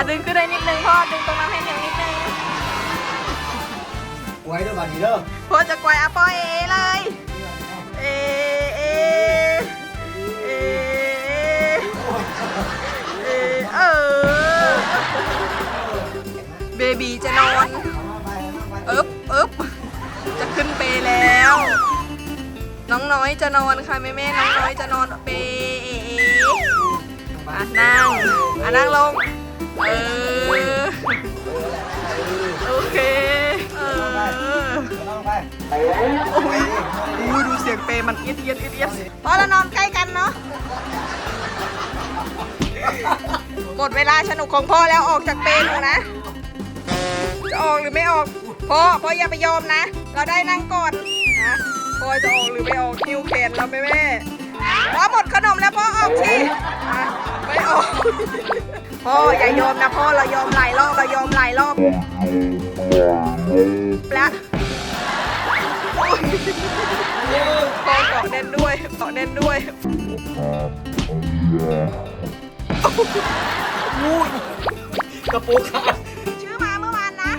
อะดึงขึ้นได้นิดนึงพ่อดึงตรงนั้นให้เหนียวนิดนึงไว้เด้อบัดนี้เด้อพ่อจะกวายอะพ่อเอเลยเอเอเอเอเออเบบีจะนอนอึ๊บอึ๊บจะขึ้นเปรย์แล้ว น้องน้อยจะนอนค่ะแม่แม่น้องน้อยจะนอนเปรย์เอเออะนั่งอะนั่งลง เออ โอเค เออโอ้ยอู้ดูเสียงเปรย์มันเอียดเอียดเอียดเอียดพอเรานอนใกล้กันเนาะหมดเวลาสนุกของพ่อแล้วออกจากเปรย์หนูนะ จะออกหรือไม่ออก พ่อ พ่ออย่าไปยอมนะ เราได้นั่งก่อนนะ พ่อจะออกหรือไม่ออกคิวแขนเราไหมแม่พ่อหมดขนมแล้วพ่อออกสิอะไม่ออก พ่ออย่ายอมนะพ่อเรายอมหลายรอบเรายอมหลายรอบแล้วพ่อเกาะแน่นด้วยเกาะแน่นด้วยกระโปรงขาดชื่อมาเมื่อวานนะ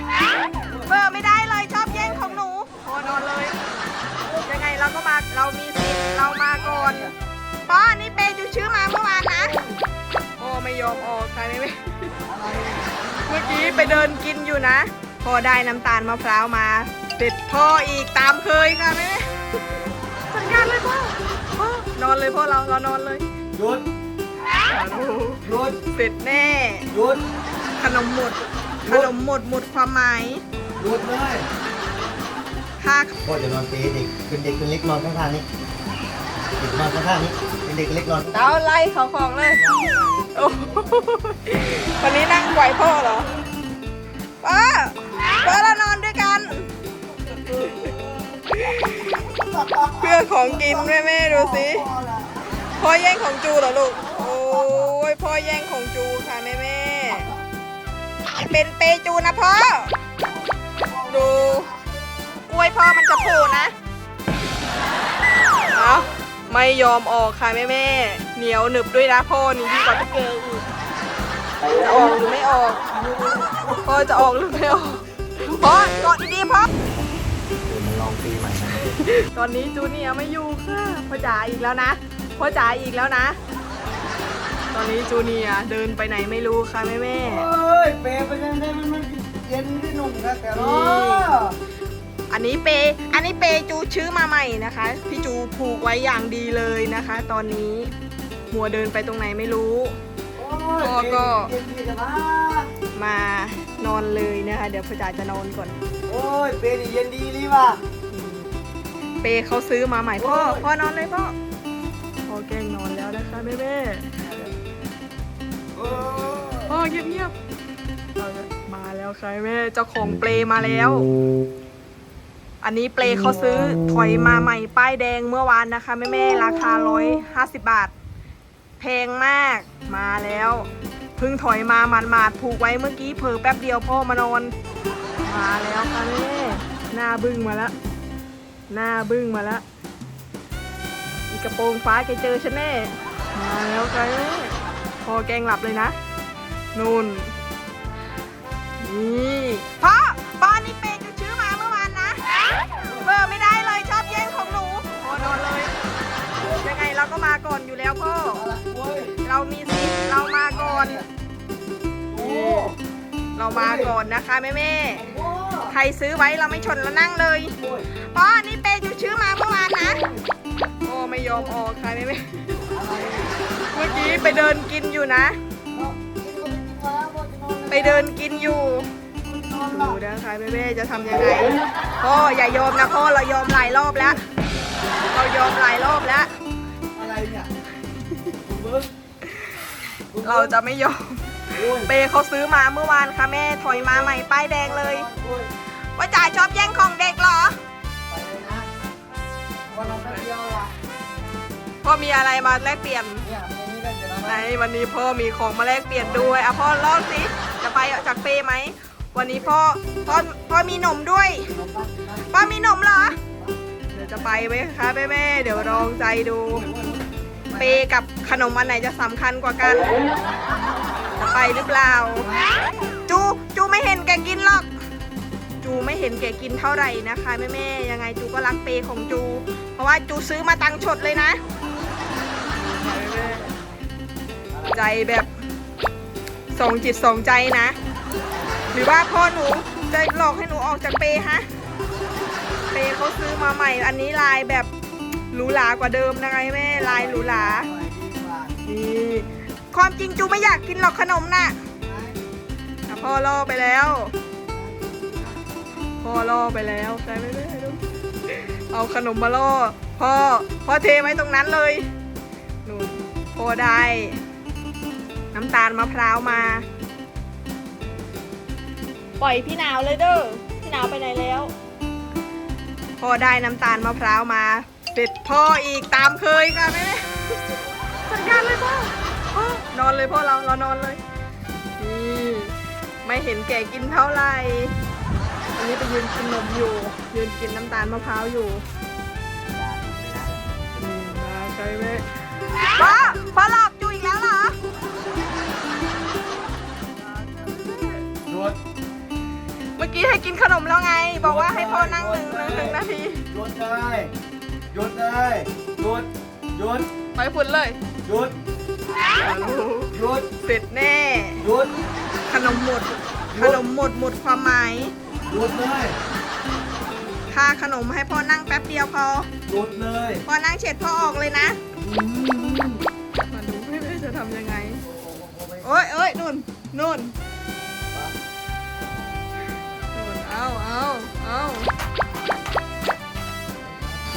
เบอร์ไม่ได้เลยชอบแย่งของหนูพอนอนเลย ยังไงเราก็มาเรามีสิทธิ์เรามาก่อนป้อนี่เปย์จูชื่อมาเมื่อวานนะพ่อ ไม่ยอมออกใครไม่ไม่เมื่อกี้ไปเดินกินอยู่นะ พอได้น้ำตาลมะพร้าวมาติดพ่ออีกตามเคยค่ะแม่จัดการเลยพ่อพ่อนอนเลยพ่อเราเรานอนเลยหยุดหยุดเสร็จแน่หยุดขนมหมดขนมหมดหมดความหมายหยุดเลยถ้าพ่อจะนอนเปรย์เด็กเป็นเด็กเป็นเล็กนอนข้างๆนี้เด็กนอนข้างๆนี้ เด็กเล็กนอนเต้าไล่เขาของเลยโอ้โหวันนี้นั่งไหวพ่อเหรอป้าป้าเรานอนด้วยกัน เพื่อของกินแม่แม่ดูสิพ่อแย่งของจูเหรอลูก โอ้ยพ่อแย่งของจูค่ะแม่แม่เป็นเปจูนะพ่อ ดูกล้วยพ่อมันจะโผล่นะ เอา ไม่ยอมออกค่ะแม่แม่ๆเหนียวหนึบด้วยนะพ่อนี่ดีกว่าที่เกยอีกจะออกหรือไม่ออกพ่อจะออกหรือไม่ออกพ่อกอดดีๆพ่อมันลองปีใหม่นะตอนนี้จูเนียร์ไม่อยู่ค่ะพ่อจ๋าอีกแล้วนะพ่อจ๋าอีกแล้วนะ ตอนนี้จูเนียร์เดินไปไหนไม่รู้ค่ะแม่แม่เอ้ยเปรย์ไปยังไงมันมันเย็นที่หนุ่มครับแต่เนาะๆ อันนี้เป อันนี้เปจูชื่อมาใหม่นะคะ พี่จูผูกไว้อย่างดีเลยนะคะ ตอนนี้มัวเดินไปตรงไหนไม่รู้พ่อก็เย็นที่จะมามานอนเลยนะคะ เดี๋ยวพ่อจ๋าจะนอนก่อน โอ้ยเปรย์นี่เย็นดีนี่ว่ะเปเขาซื้อมาใหม่พ่อพ่อนอนเลยพ่อพ่อแกล้งนอนแล้วนะคะแม่แม่โอ้ยพ่อเงียบๆเราจะมาแล้วค่ะแม่เจ้าของเปลมาแล้ว อันนี้เปลเขาซื้อถอยมาใหม่ป้ายแดงเมื่อวานนะคะแม่แม่ๆราคาร้อยห้าสิบบาทแพงมากมาแล้วเพิ่งถอยมามันมาดๆผูกไว้เมื่อกี้เผลอแป๊บเดียวพ่อมานอน มาแล้วค่ะแม่หน้าบึ้งมาแล้วหน้าบึ้งมาแล้วอีกกระโปรงฟ้าแกเจอฉันแน่มาแล้วไกพอแกล้งหลับเลยนะ นู่นนี่พ่อ เราก็มาก่อนอยู่แล้วพ่อโอ้ยเรามีสิทธิ์เรามาก่อนโอ้เรามาก่อนนะคะแม่แม่โอ้ๆใครซื้อไว้เราไม่ชนเรานั่งเลยโอ้ยพ่อนี่เปย์อยู่ชื่อมาเมื่อวานนะ โอ้ไม่ยอมออกค่ะแม่แม่เมื่อกี้ไปเดินกินอยู่นะ ไปเดินกินอยู่ดูนะคะแม่แม่ๆจะทำยังไงพ่ออย่ายอมนะพ่อเรายอมหลายรอบแล้ว เรายอมหลายรอบแล้วอะไรเนี่ย เบิ้งเราจะไม่ยอมโอ้ยเปย์เขาซื้อมาเมื่อวานค่ะแม่ถอยมาใหม่ป้ายแดงเลยโอ้ยว่าจ่ายชอบแย่งของเด็กเหรอไปเลยนะวันนั้นแป๊บเดียวล่ะพ่อมีอะไรมาแลกเปลี่ยนเนี่ยตรงนี้ได้เสร็จแล้วไหนนะวันนี้พ่อมีของมาแลกเปลี่ยนด้วยอะพ่อลองสิจะไปจากเปย์ไหมวันนี้พ่อพ่อพ่อมีหนมด้วยพ่อมีหนมเหรอ เดี๋ยวจะไปไหมคะแม่แม่ๆเดี๋ยวลองใจดู เปย์กับขนมอันไหนจะสำคัญกว่ากัน จะไปหรือเปล่า จูจูไม่เห็นแกกินหรอก จูไม่เห็นแกกินเท่าไหร่นะคะแม่แม่ๆยังไงจูก็รักเปของจู เพราะว่าจูซื้อมาตังค์ชดเลยนะ ใจแบบสองจิตสองใจนะ หรือว่าพ่อหนูจะหลอกให้หนูออกจากเปฮะ เปเขาซื้อมาใหม่อันนี้ลายแบบ หรูหรากว่าเดิมนะคะแม่ลายหรูหรานี่ความจริงจูไม่อยากกินหรอกขนมน่ะอะพ่อล่อไปแล้วพ่อล่อไปแล้วใช่ไหมแม่ลูกเอาขนมมาล่อพ่อพ่อเทไว้ตรงนั้นเลยนู่นพ่อได้น้ำตาลมะพร้าวมา ปล่อยพี่หนาวเลยเด้อพี่หนาวไปไหนแล้ว พ่อได้น้ำตาลมะพร้าวมา เสร็จพ่ออีกตามเคยค่ะแม่จัดการเลยพ่อพ่อนอนเลยพ่อเราเรานอนเลยนี่ไม่เห็นแก่กินเท่าไหร่อันนี้ไปยืนกินนมอยู่ยืนกินน้ำตาลมะพร้าวอยู่นี่มาใช่ไหมพ่อพ่อหลอกจูอีกแล้วเหรอหยุดเมื่อกี้ให้กินขนมแล้วไง บอกว่าให้พ่อนั่งหนึ่งหนึ่งหนึ่งนาทีหยุดเลย หยุดเลยหยุดหยุดไปฝุ่นเลย หยุดหยุดเสร็จแน่ หยุดขนมหมด ขนมหมดหมดความหมายหยุดเลยค่าขนมให้พ่อนั่งแป๊บเดียวพอหยุดเลยพ่อนั่งเฉดพ่อออกเลยนะอืมมาดูไม่ไม่จะทำยังไงโอ้ยเอ้ยนุ่นนุ่นนุ่นเอาเอาเอา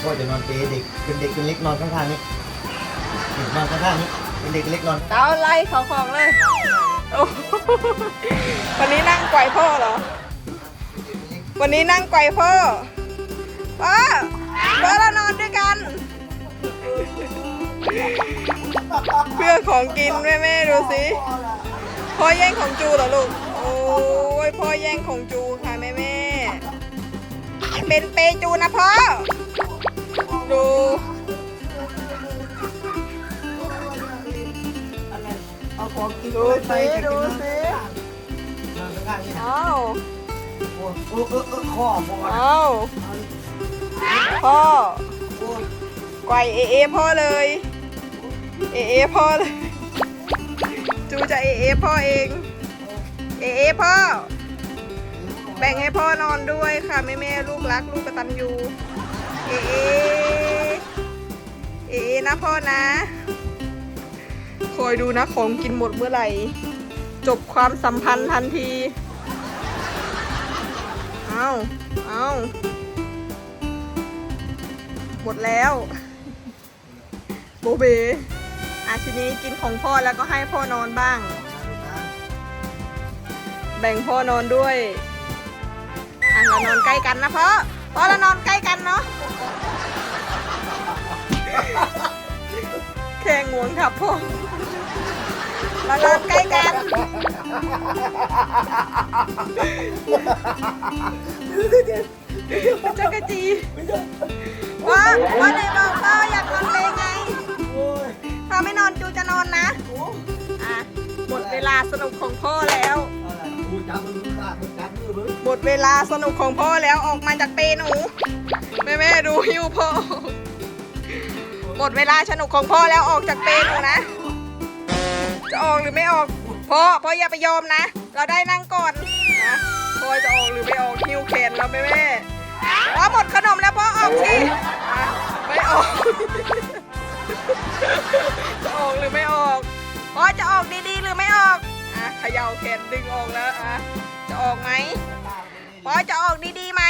พ่อจะนอนเปรย์เด็กเป็นเด็กเป็นเล็กนอนข้างๆนี้เด็กนอนข้างๆนี้เป็นเด็กเล็กนอน เต้าไล่เขาของเลยโอ้โหวันนี้นั่งไกวพ่อเหรอ วันนี้นั่งไกวพ่อพ่อพ่อเรานอนด้วยกัน เพื่อของกินแม่แม่ดูสิ พ่อแย่งของจูเหรอลูก โอ้ยพ่อแย่งของจูค่ะแม่แม่เป็นเปจูนะพ่อ ดู เอาของกินดูไปสิจะกิดูนนอนสินอนข้างๆนี้เอาโอ้โอ้เออเออข้อหมดเอาพ่อโอ้ยไกวเอเอพ่อเลย เอเอพ่อเลย จูจะเอเอพ่อเอง เอเอพ่อ แบ่งให้พ่อนอนด้วยค่ะแม่แม่ๆลูกรักลูกกตัญญูเอ เอเอเอนะพ่อนะ คอยดูนะของกินหมดเมื่อไหร่ จบความสัมพันธ์ทันที เอาเอาหมดแล้ว โบเบอาทีนี้กินของพ่อแล้วก็ให้พ่อนอนบ้าง แบ่งพ่อนอนด้วยอะเรานอนใกล้กันนะพ่อ พ่อเรานอนใกล้กันเนาะแค่งวงครับพ่อเรานอนใกล้กัน จักรจีว่าว่าไหนบอกพ่ออยากนอนเลยไง ถ้าไม่นอนจูจะนอนนะ อะ หมดเวลาสนุกของพ่อแล้ว ดเวลาสนุกของพ่อแล้วออกมาจากเปหนูแม่แม่ดูหิวพ่อ หมดเวลาสนุกของพ่อแล้วออกจากเปหนูนะ จะออกหรือไม่ออกพ่อพ่ออย่าไปยอมนะ เราได้นั่งก่อนนะพ่อจะออกหรือไม่ออกหิวแขนเราแม่แม่ๆพ่อหมดขนมแล้วพ่อออกสิไม่ออกจะออกหรือไม่ออกพ่อจะออกดีๆ หรือไม่ออกอะเขย่าแขนดึงออกแล้วอะจะออกไหม พอจะออกดีๆไหม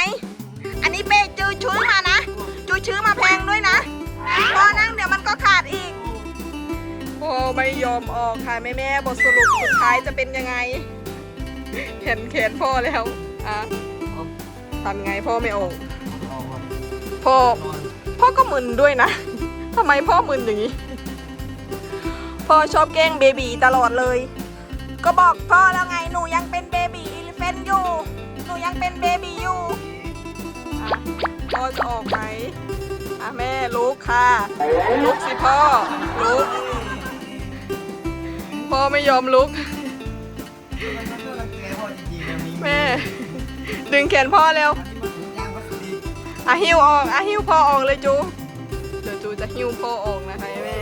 อันนี้เป้จูชื้อมานะ จูชื้อมาแพงด้วยนะพอนั่งเดี๋ยวมันก็ขาดอีกพ่อไม่ยอมออกค่ะแม่แม่บทสรุปสุดท้ายจะเป็นยังไง เห็นเขนพ่อแล้ว อะทำไงพ่อไม่ออก พ่อ พ่อก็มึนด้วยนะทำไมพ่อมึนอย่างนี้ พ่อชอบแกล้งเบบีตลอดเลย ก็บอกพ่อแล้วไงหนูยังเป็นเบบีอิเลเฟนอยู่ ยังเป็นเบบีอยู่อะพ่อจะออกไหมอะแม่ลุกค่ะ ลุกสิพ่อ ลุก พ่อไม่ยอมลุกมันก็รังแม่ ดึงแขนพ่อเร็ว อะหิ้วออก อะหิ้วพ่อออกเลยจู เดี๋ยวจูจะหิ้วพ่อออกนะคะแม่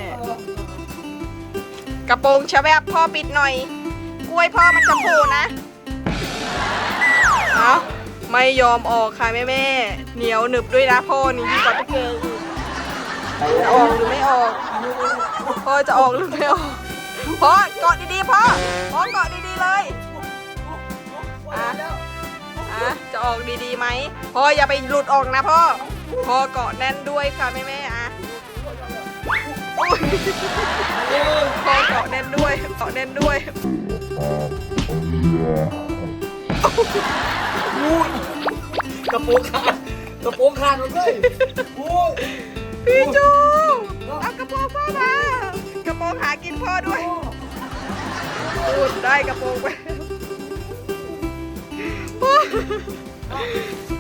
กระโปรงชะแบบพ่อปิดหน่อย กล้วยพ่อมันจะโผล่นะ เอาไม่ยอมออกค่ะแม่แม่เหนียวหนึบด้วยนะพ่อนี่ดีกว่าตะเกียงอีกจะออกหรือไม่ออกพ่อจะออกหรือไม่ออกพ่อเกาะดีๆพ่อพ่อเกาะดีๆเลยอะอะจะออกดีๆไหมพ่ออย่าไปหลุดออกนะพ่อพ่อเกาะแน่นด้วยค่ะแม่แม่อะพ่อเกาะแน่นด้วยเกาะแน่นด้วย กระโปรงขาดกระโปรงขาดหมดเลยโอ้ยพี่จูเอากระโปรงพ่อมากระโปรงหากินพ่อด้วยอุดได้กระโปรงไปพ่อ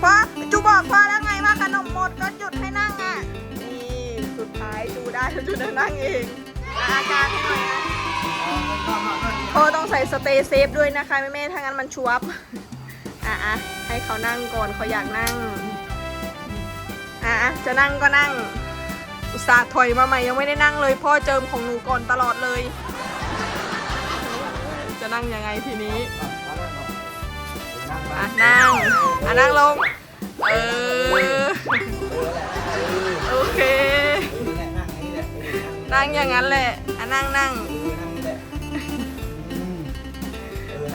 พ่อจูบอกพ่อแล้วไงว่าขนมหมดก็หยุดให้นั่งอะนี่สุดท้ายจูได้จูได้นั่งเองอาการให้หน่อยนะ พ่อต้องใส่สเตย์เซฟด้วยนะคะแม่แม่ๆถ้างั้นมันชวบอะอะให้เขานั่งก่อนเขาอยากนั่งอะอะจะนั่งก็นั่ง อุตส่าห์ถอยมาใหม่ยังไม่ได้นั่งเลย พ่อเจิมของหนูก่อนตลอดเลย จะนั่งยังไงทีนี้อะนั่งอะนั่งลงเออโอเค นั่งอย่างนั้นแหละอะนั่งนั่ง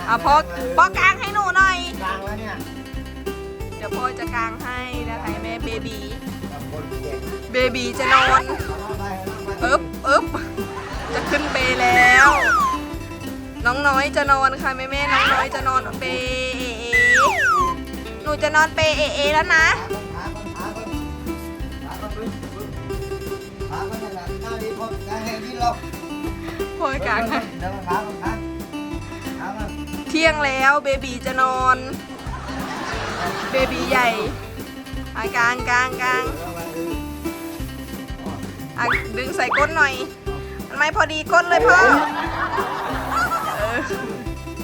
อะพ่อพ่อกางให้หนูหน่อย กลางแล้วเนี่ยเดี๋ยวพ่อจะกางให้นะคะแม่เบบีกับคนแก่เบบีจะนอนเอาไปเอาไปอึ๊บอึ๊บจะขึ้นเปแล้ว น้องน้อยจะนอนค่ะแม่แม่น้องน้อยจะนอนเปเอเอหนูจะนอนเปเอเอแล้วนะ ขาคนขาคนขาคนปึ๊บปึ๊บขาคนนั่นแหละหน้าดีพอกลางแห่งที่เรา พ่อกางให้ เดินขาคนขาขาคน เที่ยงแล้วเบบีจะนอน เบบีใหญ่อะกางกลางกลางอะดึงใส่ก้นหน่อย มันไม่พอดีก้นเลยพ่อ เออ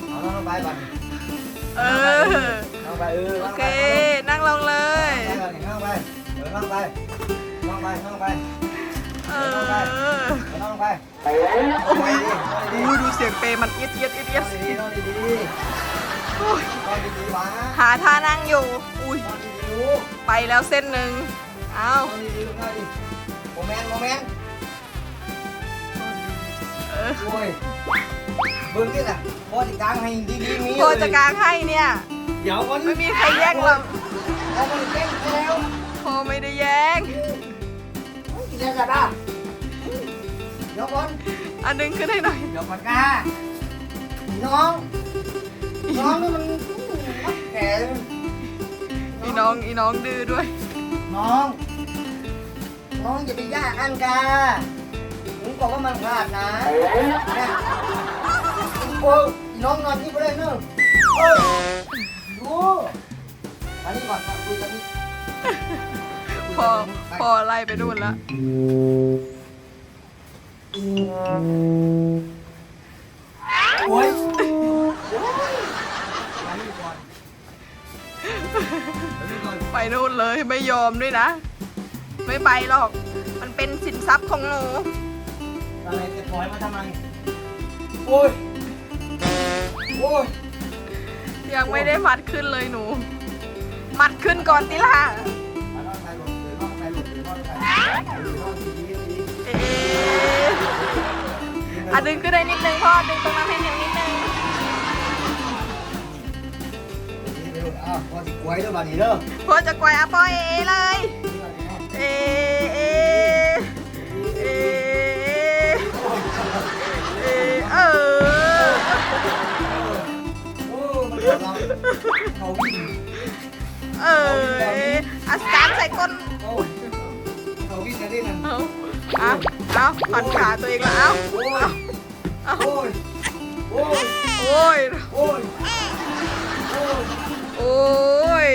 เอาลงไปก่อนเออ เอาไปเออโอเค นั่งลงเลยเข้าไปเออเข้าไปเข้าไปเข้าไป เออเข้าไปโอ้ยอู้ดูเสียงเปรย์มันเอียดเอียดเอียดเอียดดีนอนดีดีโอ้ยนอนดีดีวะหาท่านั่งอยู่ อุ้ย นอนดีดีลูกไปแล้วเส้นหนึ่งเอานอนดีดีลูกนอนดีโมเมนต์โมเมนต์เออโอ้ยเบิ้งนี่แหละพ่อจะกางให้ดีดีมีพ่อจะกางให้เนี่ย เดี๋ยวก่อนไม่มีใครแย่งหรอก เอามันเล่นแล้ว พ่อไม่ได้แย่ง กินได้กันอะเดี๋ยวก่อนอันดึงขึ้นให้หน่อย เดี๋ยวก่อนกาน้อง น้องนี่มันแก่อีน้อง อีน้องดื้อด้วย น้อง น้องอย่าไปย่าอันกาผมบอกว่ามันพลาดนะเนี่ยโอ้ยน้องนอนที่บริเวณนึงเอ้ยดูมานี่ก่อนมาคุยกันนี่ พ่อพ่อไล่ไปนู่นละโอ้ยมานี่ก่อนมานี่ก่อนไปนู่นเลยไม่ยอมด้วยนะ ไม่ไปหรอก มันเป็นสินทรัพย์ของหนูอะไรจะปล่อยมาทำไมโอ้ยโอ้ยยังไม่ได้มัดขึ้นเลยหนู มัดขึ้นก่อนติล่ะ อนอนใครหรือนอนดีดีดีเอ๊ะอะดึงขึ้นได้นิดนึงพ่อดึงตรงนั้นให้เนียนิดนึงอ้าวพอสิกล้วยเด้อบัดนี้เด้อพ่อจะกวายอะพ่อเอเอเลย เอเอเอเอเออโอ้มันเดือดร้อนเขาวิ่งเออเออะสตาร์ทใส่ก้น นได้นั่นเอาเอาเอาผ่อนขาตัวเองละเอาโอ้ยเอาโอ้ยโอ้ยโอ้ยโอ้ยโอ้ยโอ้ย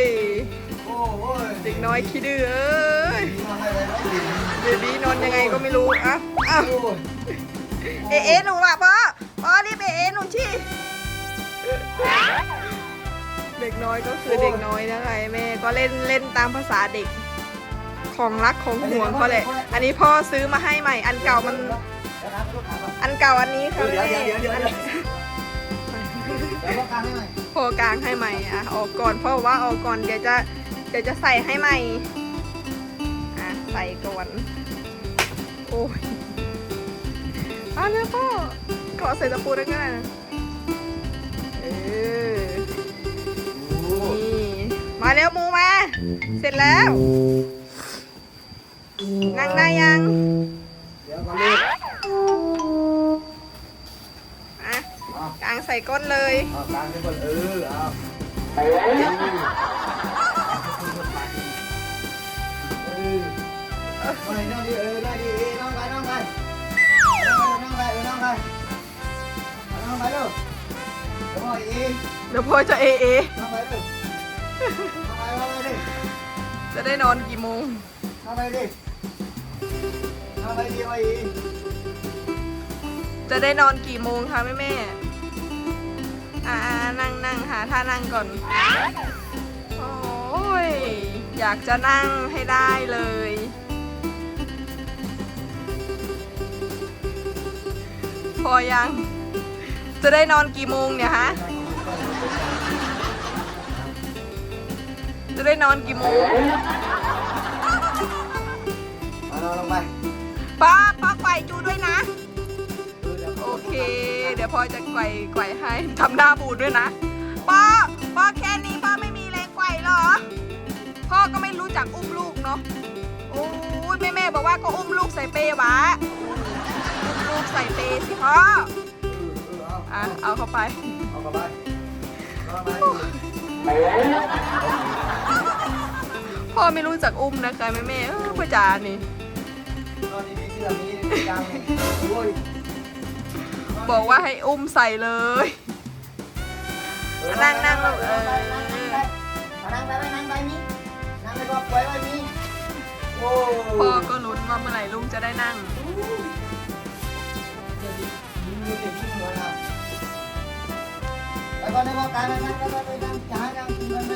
โอ้ยเด็กน้อยขี้ดื้อเอ้ยมาให้เลยนะดิเบบี้นอนยังไงก็ไม่รู้อะอะโอ้ยเอเอหนูล่ะพ่อพ่อรีบเอเอหนูชีเอเด็กน้อยก็คือเด็กน้อยนะคะแม่ก็เล่นเล่นตามภาษาเด็ก ของรักของห่วงเขาแหละ อันนี้พ่อซื้อมาให้ใหม่ อันเก่ามัน อันเก่าอันนี้ค่ะเดี๋ยวแม่เดี๋ยวเดี๋ยวเดี๋ยวอันเดี๋ยวพ่อการให้หน่อยโพกลางให้ใหม่อะออกก่อนพ่อบอกว่าออกก่อนเดี๋ยวจะเดี๋ยวจะใส่ให้ใหม่อะใส่ก่อนโอ้ยมาเลยพ่อขอใส่ตะปูได้ก็ได้นะเออนี่มาแล้วมูมา เสร็จแล้ว นั่งได้ยัง เดี๋ยวก่อนลูกอะเอากลางใส่ก้นเลย เอาการให้ก่อนเออเอาเออเอาให้น้องดิเออได้ดิเออน้องไปน้องไปน้องไปเออน้องไปเอาน้องไปลูกเดี๋ยวพ่อเองเดี๋ยวพ่อจะเอเอน้องไปลูกน้องไปน้องไปดิจะได้นอนกี่โมงน้องไปดิน้ องไปดิเอาเองจะได้นอนกี่โมงคะแม่แม่อ่านั่งนั่งหาท่านั่งก่อน โอ้ย อยากจะนั่งให้ได้เลย พอยัง จะได้นอนกี่โมงเนี่ยฮะ จะได้นอนกี่โมงเอนลงไป ป้าป้าไกวจูด้วยนะ โอเค เดี๋ยวพ่อจะไกวไกวให้ทำหน้าบูดด้วยนะป้าป้าแค่นี้ป้าไม่มีแรงไกวหรอ พ่อก็ไม่รู้จักอุ้มลูกเนาะโอ้ยแม่แม่บอกว่าก็อุ้มลูกใส่เปวะอุ้มลูกใส่เปสิพ่อเออเออเอาอะเอาเข้าไปเอากลับไปเอาไปพ่อไม่รู้จักอุ้มนะคะแม่แม่พ่อจ๋านี่ ตอนนี้มีเสื้อมียังโอ้ยบอกว่าให้อุ้มใส่เลย นั่งนั่งลูกเออนั่งไปนั่งไปมีนั่งไปก็ปล่อยไว้มีโอ้พ่อก็ลุ้นว่าเมื่อไหร่ลูกจะได้นั่งไปก่อนในบอกการนั่งไปไปนั่งจะหานั่งกินกันไหม